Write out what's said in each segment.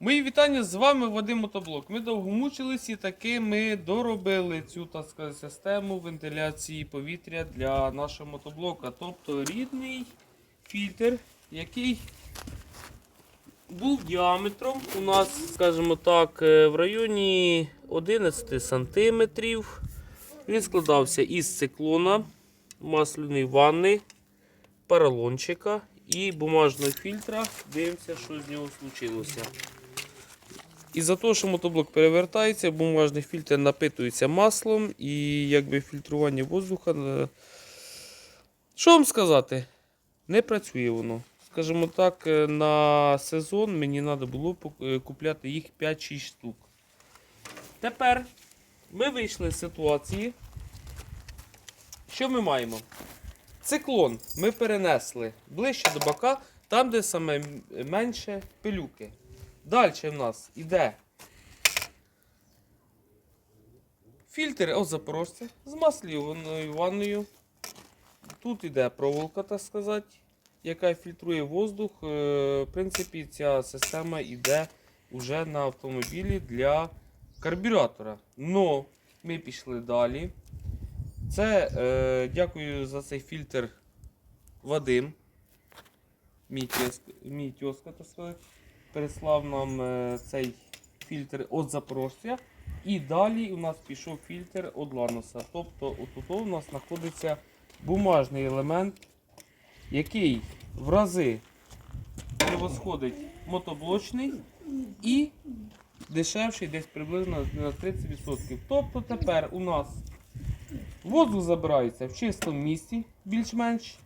Мої вітання з вами Вадим Мотоблок. Ми довго мучились і таки ми доробили цю так сказати, систему вентиляції повітря для нашого мотоблока. Тобто рідний фільтр, який був діаметром у нас, скажімо так, е, в районі 11 сантиметрів. Він складався із циклона, масляної ванни, поролончика і бумажного фільтра. Дивимося, що з нього случилося. Із-за того, що мотоблок перевертається, бумажний фільтр напитується маслом і якби фільтрування воздуха. е, Що вам сказати? Не працює воно. Скажімо так, е, на сезон мені треба було е, купляти їх 5-6 штук. Тепер ми вийшли з ситуації. Що ми маємо? Циклон ми перенесли ближче до бока, там, де саме менше пилюки. Далі в нас іде фільтр от запорожця з масляною ванною. Тут іде проволока, так сказати, яка фільтрує воздух. Е, В принципі, ця система йде вже на автомобілі для карбюратора. Но ми пішли далі. Це е, дякую за цей фільтр Вадим. Мій тезка, так сказати, переслав нам е, цей фільтр від Запорожця. І далі у нас пішов фільтр від Ланоса. Тобто отут у нас знаходиться бумажний елемент, який в рази превосходить мотоблочний і дешевший десь приблизно на 30%. Тобто тепер у нас Воздух забирається в чистому місці, більш-менш.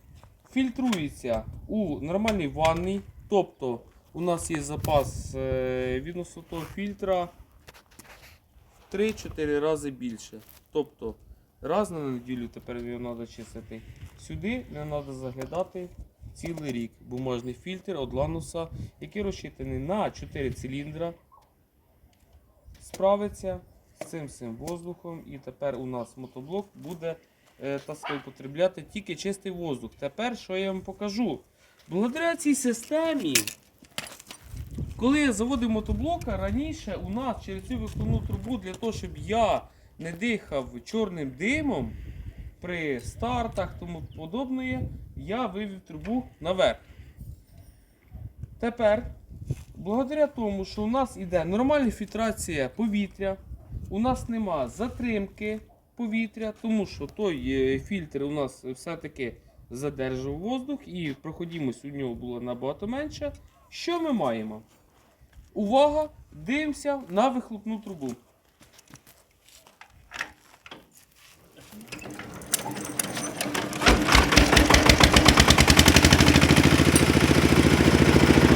Фільтрується у нормальній ванні. Тобто у нас є запас е, відносно того фільтра в 3-4 рази більше. Тобто раз на неділю тепер його треба чистити. Сюди не треба заглядати цілий рік. Бумажний фільтр від Лануса, який розчитаний на 4 циліндра. Справиться з цим всім воздухом. І тепер у нас мотоблок буде е, сказати, потребляти тільки чистий воздух. Тепер що я вам покажу? Благодаря цій системі, коли я заводив мотоблока, раніше у нас через цю вихлопну трубу для того, щоб я не дихав чорним димом при стартах тому подобне, я вивів трубу наверх. Тепер, благодаря тому, що у нас іде нормальна фільтрація повітря, у нас нема затримки повітря, тому що той е, фільтр у нас все-таки задержав воздух і проходимость у нього була набагато менша. Що ми маємо? Увага! Дивимося на вихлопну трубу.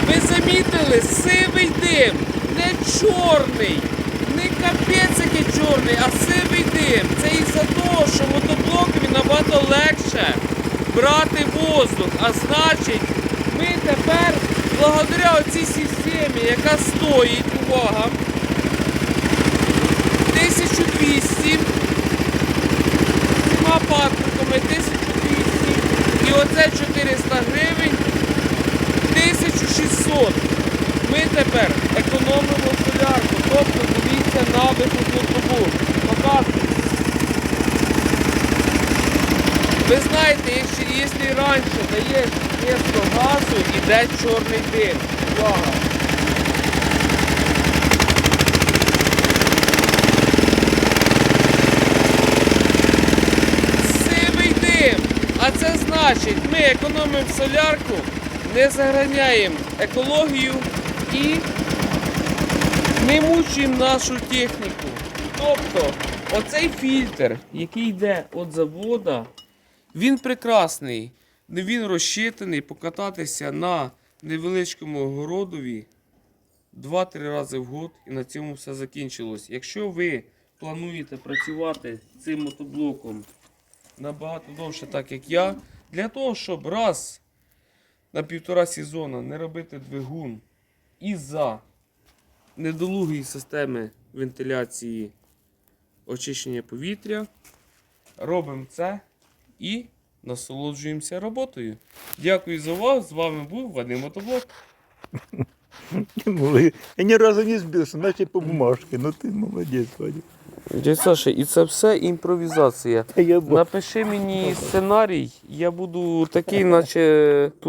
Ви замітили сивий дим, не чорний, не капець який чорний, а сивий дим. Це із-за того, що мотоблокові набагато легше брати воздух. А значить, ми тепер, благодаря цій системі, яка стоїть, увага, 1200 цими патриками 1200 і оце 400 гривень 1600. Ми тепер економимо солярку, тобто дивіться на вихлопну трубу. Показую. Ви знаєте, якщо раніше даєш місто газу, іде чорний дим. Увага! Сивий дим. А це значить, ми економимо солярку, не заграняємо екологію і не мучуємо нашу техніку. Тобто, оцей фільтр, який йде від завода, він прекрасний. Він розчитаний покататися на невеличкому городові 2-3 рази в год і на цьому все закінчилось. Якщо ви плануєте працювати цим мотоблоком набагато довше, так як я, для того, щоб раз на півтора сезону не робити двигун із-за недолугої системи вентиляції очищення повітря, робимо це і насолоджуємося роботою. Дякую за увагу. З вами був Вадим Мотоблок. Я ні разу не збився, наче по бумажці. Ну ти молодець, Вадик. Дядь Саша, і це все імпровізація. Напиши мені сценарій, я буду такий, наче тут